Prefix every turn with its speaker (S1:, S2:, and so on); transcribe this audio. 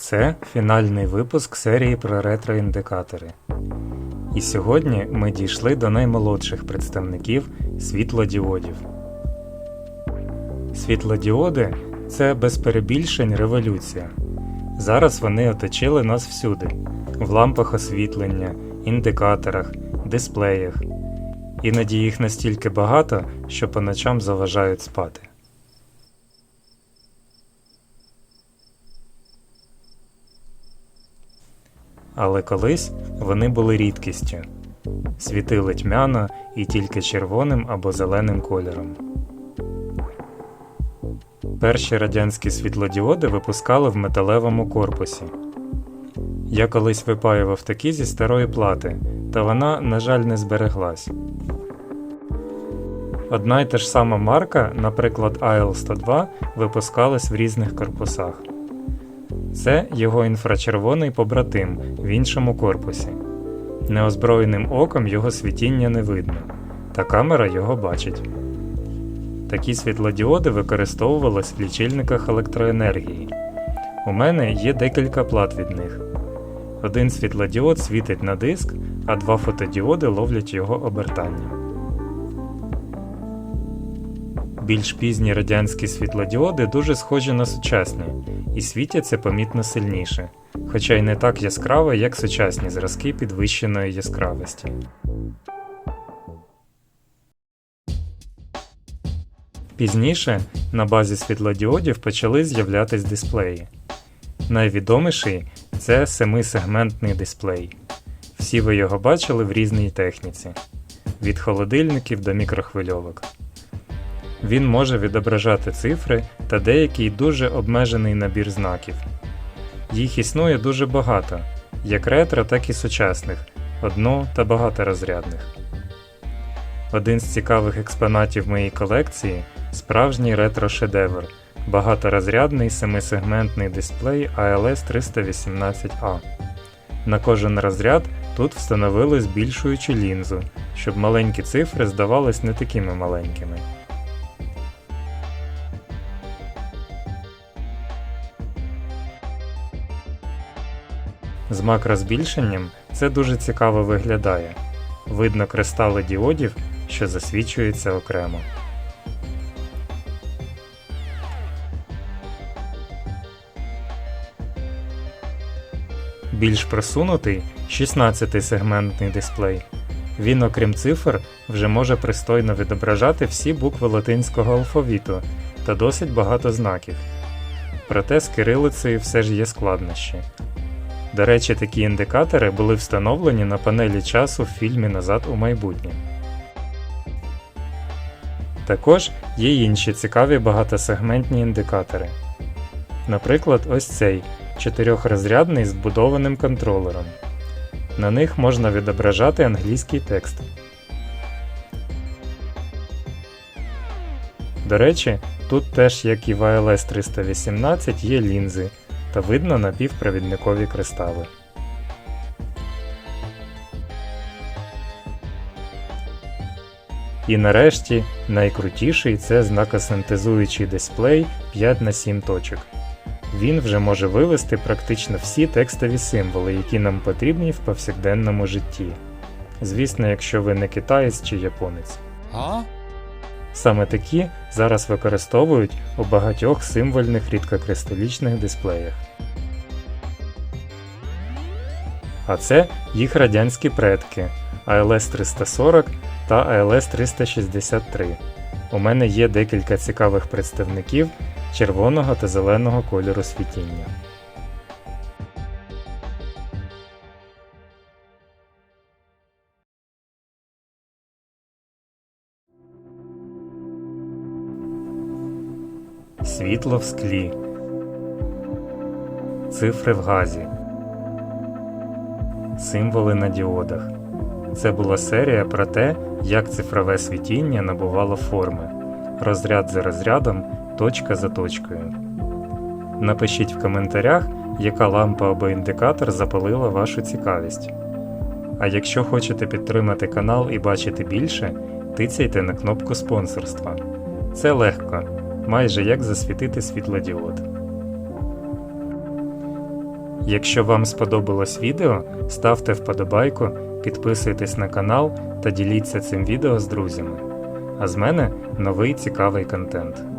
S1: Це фінальний випуск серії про ретроіндикатори. І сьогодні ми дійшли до наймолодших представників світлодіодів. Світлодіоди це без перебільшень революція. Зараз вони оточили нас всюди: в лампах освітлення, індикаторах, дисплеях. Іноді їх настільки багато, що по ночам заважають спати. Але колись вони були рідкістю, світили тьмяно і тільки червоним або зеленим кольором. Перші радянські світлодіоди випускали в металевому корпусі. Я колись випаював такі зі старої плати, та вона, на жаль, не збереглась. Одна й та ж сама марка, наприклад, AL102, випускалась в різних корпусах. Це його інфрачервоний побратим в іншому корпусі. Неозброєним оком його світіння не видно, та камера його бачить. Такі світлодіоди використовувались в лічильниках електроенергії. У мене є декілька плат від них. Один світлодіод світить на диск, а два фотодіоди ловлять його обертання. Більш пізні радянські світлодіоди дуже схожі на сучасні і світяться помітно сильніше, хоча й не так яскраво, як сучасні зразки підвищеної яскравості. Пізніше на базі світлодіодів почали з'являтись дисплеї. Найвідоміший це семисегментний дисплей. Всі ви його бачили в різній техніці від холодильників до мікрохвильовок. Він може відображати цифри та деякий дуже обмежений набір знаків. Їх існує дуже багато, як ретро, так і сучасних, одно та багаторозрядних. Один з цікавих експонатів моєї колекції справжній ретро-шедевр, багаторозрядний семисегментний дисплей ALS 318A. На кожен розряд тут встановили збільшуючу лінзу, щоб маленькі цифри здавались не такими маленькими. З макрозбільшенням це дуже цікаво виглядає. Видно кристали діодів, що засвічуються окремо. Більш просунутий 16-сегментний дисплей. Він, окрім цифр, вже може пристойно відображати всі букви латинського алфавіту та досить багато знаків. Проте з кирилицею все ж є складнощі. До речі, такі індикатори були встановлені на панелі часу в фільмі Назад у майбутнє. Також є інші цікаві багатосегментні індикатори. Наприклад, ось цей чотирьохрозрядний з вбудованим контролером. На них можна відображати англійський текст. До речі, тут теж, як і в ALS 318, є лінзи та видно напівпровідникові кристали. І нарешті найкрутіший це знакосинтезуючий дисплей 5 на 7 точок. Він вже може вивести практично всі текстові символи, які нам потрібні в повсякденному житті. Звісно, якщо ви не китаєць чи японець.
S2: А?
S1: Саме такі зараз використовують у багатьох символьних рідкокристалічних дисплеях. А це їх радянські предки ALS 340 та ALS 363. У мене є декілька цікавих представників червоного та зеленого кольору світіння. Світло в склі. Цифри в газі. Символи на діодах. Це була серія про те, як цифрове світіння набувало форми. Розряд за розрядом, точка за точкою. Напишіть в коментарях, яка лампа або індикатор запалила вашу цікавість. А якщо хочете підтримати канал і бачити більше, тицяйте на кнопку спонсорства. Це легко, майже як засвітити світлодіод. Якщо вам сподобалось відео, ставте вподобайку, підписуйтесь на канал та діліться цим відео з друзями. А з мене новий цікавий контент.